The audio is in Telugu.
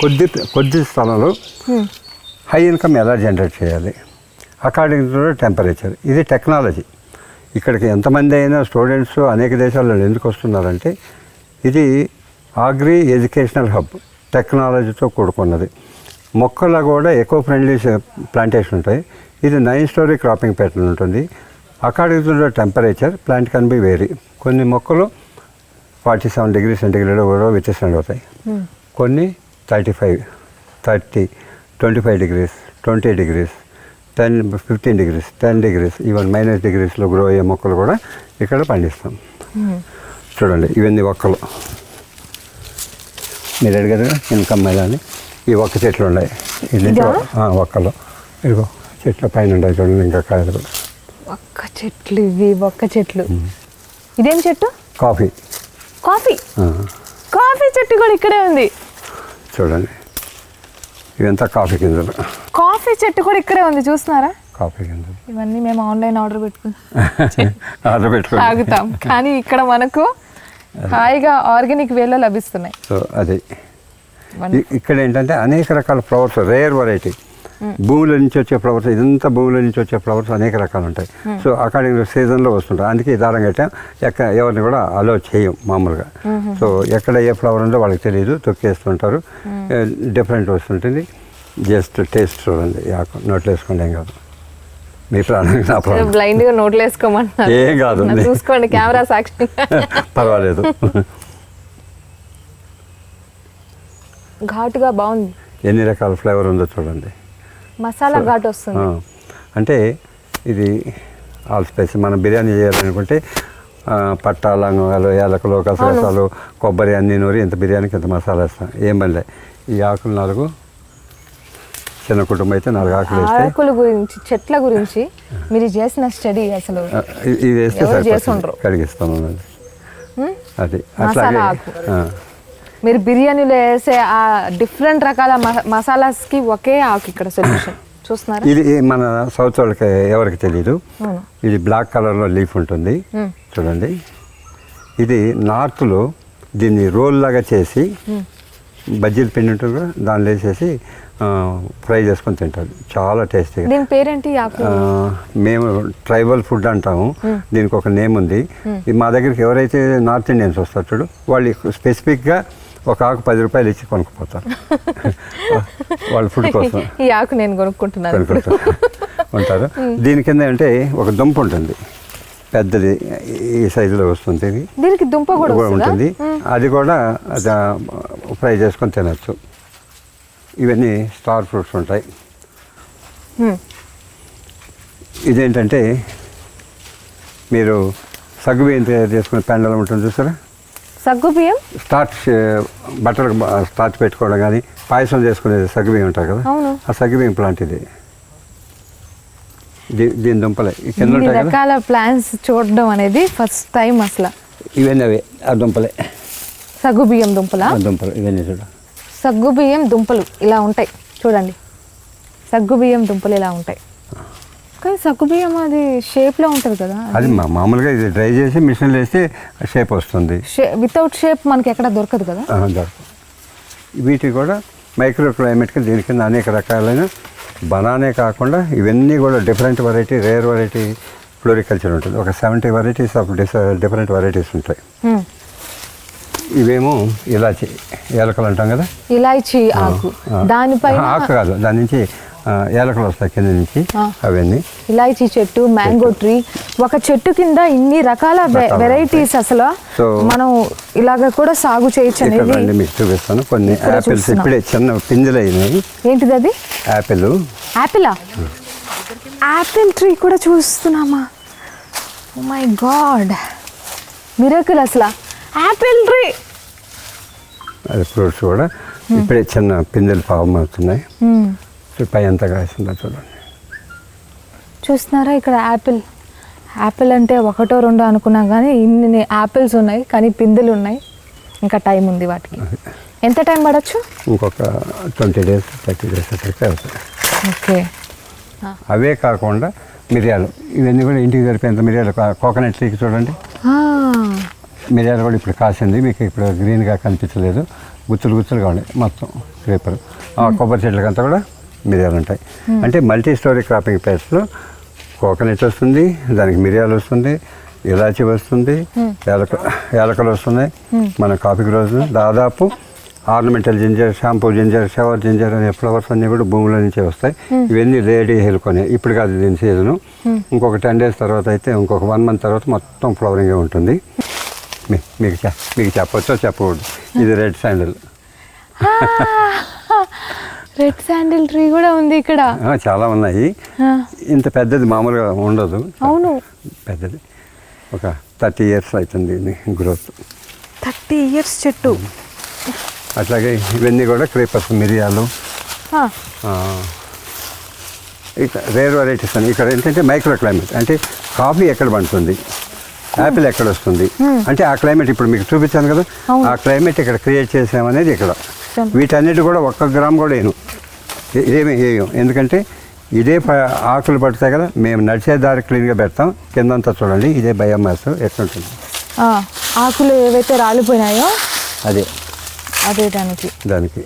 కొద్ది కొద్ది స్థలంలో హై ఇన్కమ్ ఎలా జనరేట్ చేయాలి? According to temperature. ఇది టెక్నాలజీ. ఇక్కడికి ఎంతమంది అయినా స్టూడెంట్స్ అనేక దేశాల్లో ఎందుకు వస్తున్నారంటే ఇది ఆగ్రి ఎడ్యుకేషనల్ హబ్ టెక్నాలజీతో కూడుకున్నది. మొక్కల కూడా ఎకో ఫ్రెండ్లీ ప్లాంటేషన్ ఉంటాయి. ఇది నైన్ స్టోరీ క్రాపింగ్ ప్యాటర్న్ ఉంటుంది. According to temperature plant can be vary. కొన్ని మొక్కలు ఫార్టీ సెవెన్ డిగ్రీ సెంటిగ్రేడ్ కూడా వ్యత్యాసం అవుతాయి. కొన్ని thirty five thirty twenty five degrees twenty degrees ten fifteen degrees ten degrees even minus డిగ్రీస్లో grow అయ్యే మొక్కలు కూడా ఇక్కడ పండిస్తాం. చూడండి ఇవన్నీ ఒక్కలు. మీరు అడిగారు ఇన్కమ్ మీద అని. ఈ ఒక్క చెట్లు ఉన్నాయి. ఇది? ఒక్కలు. ఇదిగో చెట్ల పైన ఉన్నాయి చూడండి ఇంకా కాయలు. కూడా ఒక్క చెట్లు ఇవి ఒక్క చెట్లు. ఇదేం చెట్టు? కాఫీ. కాఫీ? కాఫీ చెట్టు కూడా ఇక్కడే ఉంది. చూడండి. ఇవంతా కాఫీ గింజలు. కాఫీ చెట్టు కూడా ఇక్కడే ఉంది చూస్తున్నారా? కాఫీ గింజలు. ఇవన్నీ మేము ఆన్లైన్ ఆర్డర్ పెట్టుకుని ఆర్డర్ పెట్టుకోండి తాగుతాం కానీ ఇక్కడ మనకు హాయిగా ఆర్గానిక్ వేలో లభిస్తున్నాయి. సో అది. ఇక్కడ ఏంటంటే అనేక రకాల ఫ్లవర్స్ రేర్ వెరైటీ. భూముల నుంచి వచ్చే ఫ్లవర్స్ ఇదంతా భూముల నుంచి వచ్చే ఫ్లవర్స్ అనేక రకాలు ఉంటాయి సో అకార్డింగ్ సీజన్లో వస్తుంటాయి. అందుకే దారం కట్టాం ఎక్క ఎవరిని కూడా అలో చేయం మామూలుగా. సో ఎక్కడ ఏ ఫ్లవర్ ఉందో వాళ్ళకి తెలియదు తొక్కేస్తుంటారు డిఫరెంట్ వస్తుంటుంది. జస్ట్ టేస్ట్ చూడండి. నోట్లో వేసుకోండి ఏం కాదు. మీ ప్రాణం బ్లైండ్గా నోట్లు వేసుకోమంటున్నారు. ఏం కాదు. చూసుకోండి కెమెరా సాక్షి. పర్వాలేదు. ఘాటుగా బాగుంది. ఎన్ని రకాల ఫ్లేవర్ ఉందో చూడండి. మసాలా ఘాటు వస్తుంది. అంటే ఇది ఆల్ స్పైసీ మనం బిర్యానీ చేయాలనుకుంటే ఆ, పట్టా లవంగాలు యాలకులు కసరసాలు కొబ్బరి అన్ని నూరి ఇంత బిర్యానీకి ఇంత మసాలా వేస్తాం. ఏం పనిలే ఈ ఆకులు నాలుగు చిన్న కుటుంబం అయితే నాలుగు ఆకులు ఆకుల గురించి చెట్ల గురించి మీరు చేసిన స్టడీ అసలు ఆ, ఇ- ఇవి వేస్తే? కడిగిస్తాం? అది అట్లాగే మీరు బిర్యానీలో వేసే ఆ డిఫరెంట్ రకాల మ- మసాలాస్కి ఒకే ఆకు ఇక్కడ సొల్యూషన్ చూస్తున్నారా? ఇది మన సౌత్ వాళ్ళకి ఎవరికి తెలియదు. ఇది బ్లాక్ కలర్లో లీఫ్ ఉంటుంది. చూడండి. ఇది నార్త్లో దీన్ని రోల్ లాగా చేసి బజ్జీల పిండి ఉంటుంది కదా దానిలో వేసేసి ఫ్రై చేసుకొని తింటారు. చాలా టేస్టీగా దీని పేరేంటి మేము ట్రైబల్ ఫుడ్ అంటాము. దీనికి ఒక నేమ్ ఉంది. మా దగ్గరికి ఎవరైతే నార్త్ ఇండియన్స్ వస్తారు చూడు వాళ్ళు స్పెసిఫిక్గా ఒక ఆకు పది రూపాయలు ఇచ్చి కొనుక్కుపోతారు. వాళ్ళ ఫుడ్ కోసం. ఈ ఆకు నేను కొనుక్కుంటున్నాను. ఉంటారు. దీని కింద అంటే ఒక దుంప ఉంటుంది. పెద్దది ఈ సైజులో వస్తుంది దీనికి దుంప కూడా? ఉంటుంది. అది కూడా అది ఫ్రై చేసుకొని తినచ్చు. ఇవన్నీ స్టార్ ఫ్రూట్స్ ఉంటాయి. ఇదేంటంటే మీరు సగ్గు బియ్యం తయారు చేసుకునే పెండలం ఉంటుంది చూసారా? సగ్గు బియ్యం స్టార్చ్ బట్టలకు స్టార్చ్ పెట్టుకోవడం కానీ పాయసం చేసుకునేది సగ్గు బియ్యం ఉంటాయి కదా? అవును. ఆ సగ్గు బియ్యం ప్లాంట్ ఇది దీని దుంపలే. కింద? రకాల ప్లాన్స్ చూడడం అనేది ఫస్ట్ టైం అసలు. ఇవన్నీ అవే. ఆ దుంపలే. సగ్గు బియ్యం దుంపల? ఆ దుంపలు ఇవన్నీ చూడ. సగ్గు బియ్యం దుంపలు ఇలా ఉంటాయి. చూడండి. సగ్గు బియ్యం దుంపలు ఇలా ఉంటాయి. కానీ సగ్గు బియ్యం అది షేప్లో ఉంటది కదా అది మామూలుగా ఇది డ్రై చేసి మిషన్లో వేస్తే షేప్ వస్తుంది. వితౌట్ షేప్ మనకి ఎక్కడ దొరకదు కదా? దొరకదు. వీటికి కూడా మైక్రో క్లైమేట్కి దీని కింద అనేక రకాలైన బనానే కాకుండా ఇవన్నీ కూడా different variety rare variety floriculture ఉంటుంది. ఒక seventy varieties of different varieties ఉంటాయి. ఇవేమో ఇలాచి ఏలకలు అంటాం కదా? ఇలాచీ ఆకు. దానిపైన ఆకు కాదు దాని నుంచి ఏలకలు వస్తాయి కింద నుంచి. అవన్నీ. ఇలాచీ చెట్టు మ్యాంగో ట్రీ. ఒక చెట్టు కింద ఇన్ని రకాల వెరైటీస్ అసలు మనం ఇలాగ కూడా సాగు చేయొచ్చు అనేది మీకు చూపిస్తాను. కొన్ని యాపిల్స్ చూస్తున్నాం. ఇప్పుడే చిన్న పింజలు అయినాయి ఏంటిది అది? యాపిల్ యాపిలా యాపిల్ ట్రీ కూడా చూస్తున్నామా? ఓ మై గాడ్ మిరకుల్ అసలు. యాపిల్ ట్రీ అది ఫ్రూట్స్ కూడా ఇప్పుడే చిన్న పిందెలు ఫామ్ అవుతున్నాయి. పై ఎంత కాసిందో చూడండి. చూస్తున్నారా ఇక్కడ యాపిల్ యాపిల్ అంటే ఒకటో రెండో అనుకున్నాం కానీ ఇన్ని యాపిల్స్ ఉన్నాయి కానీ పిందెలు ఉన్నాయి. ఇంకా టైం ఉంది వాటికి. ఎంత టైం పడచ్చు? ఇంకొక ట్వంటీ డేస్ థర్టీ డేస్ అవుతాయి. ఓకే. అవే కాకుండా మిరియాలు. ఇవన్నీ కూడా ఇంటికి సరిపోయేంత మిరియాలు. కోకోనట్ ట్రీకి చూడండి. మిరియాలు కూడా ఇప్పుడు కాసింది. మీకు ఇప్పుడు గ్రీన్గా కనిపించలేదు. గుత్తులు గుత్తులుగా ఉన్నాయి మొత్తం క్రీపర్ ఆ కొబ్బరి చెట్లకంతా కూడా మిరియాలు ఉంటాయి అంటే మల్టీ స్టోరీ క్రాపింగ్ ప్లేస్లో కోకోనట్ వస్తుంది దానికి మిరియాలు వస్తుంది ఇలాచి వస్తుంది ఏలక యాలకలు వస్తున్నాయి. మన కాఫీకి రోజు దాదాపు ornamental ginger shampoo ginger shower ginger అనే ఫ్లవర్స్ అన్నీ కూడా భూమిలో నుంచే వస్తాయి. ఇవన్నీ రెడీ హెల్కొని ఇప్పుడు కాదు దీని సీజను. ఇంకొక టెన్ డేస్ తర్వాత అయితే ఇంకొక వన్ మంత్ తర్వాత మొత్తం ఫ్లవరింగ్ ఉంటుంది. మీ- మీకు మీకు చెప్పొచ్చో చెప్పకూడదు. ఇది red sandal. Red sandal tree కూడా ఉంది ఇక్కడ. చాలా ఉన్నాయి. ఇంత పెద్దది మామూలుగా ఉండదు. అవును. పెద్దది. ఒక థర్టీ ఇయర్స్ అవుతుంది గ్రోత్. థర్టీ ఇయర్స్ చెట్టు. అట్లాగే ఇవన్నీ కూడా క్రీపర్స్ మిరియాలు. రేర్ వెరైటీస్ అని. ఇక్కడ ఏంటంటే మైక్రో క్లైమేట్ అంటే కాఫీ ఎక్కడ పండుతుంది? యాపిల్ ఎక్కడ వస్తుంది? అంటే ఆ క్లైమేట్ ఇప్పుడు మీకు చూపించాను కదా. ఆ క్లైమేట్ ఇక్కడ క్రియేట్ చేసామనేది ఇక్కడ. వీటన్నిటి కూడా ఒక్క గ్రామ్ కూడా వేయను. ఏ- ఇదేమి వేయం ఎందుకంటే ఇదే ఆకులు పడతాయి కదా మేము నడిచే దారి క్లీన్గా పెడతాం. కిందంతా చూడండి ఇదే బయోమాస్ ఎట్లుంటుంది ఆ, ఆకులు ఏవైతే రాలిపోయినాయో అదే. అదే దానికి. దానికి.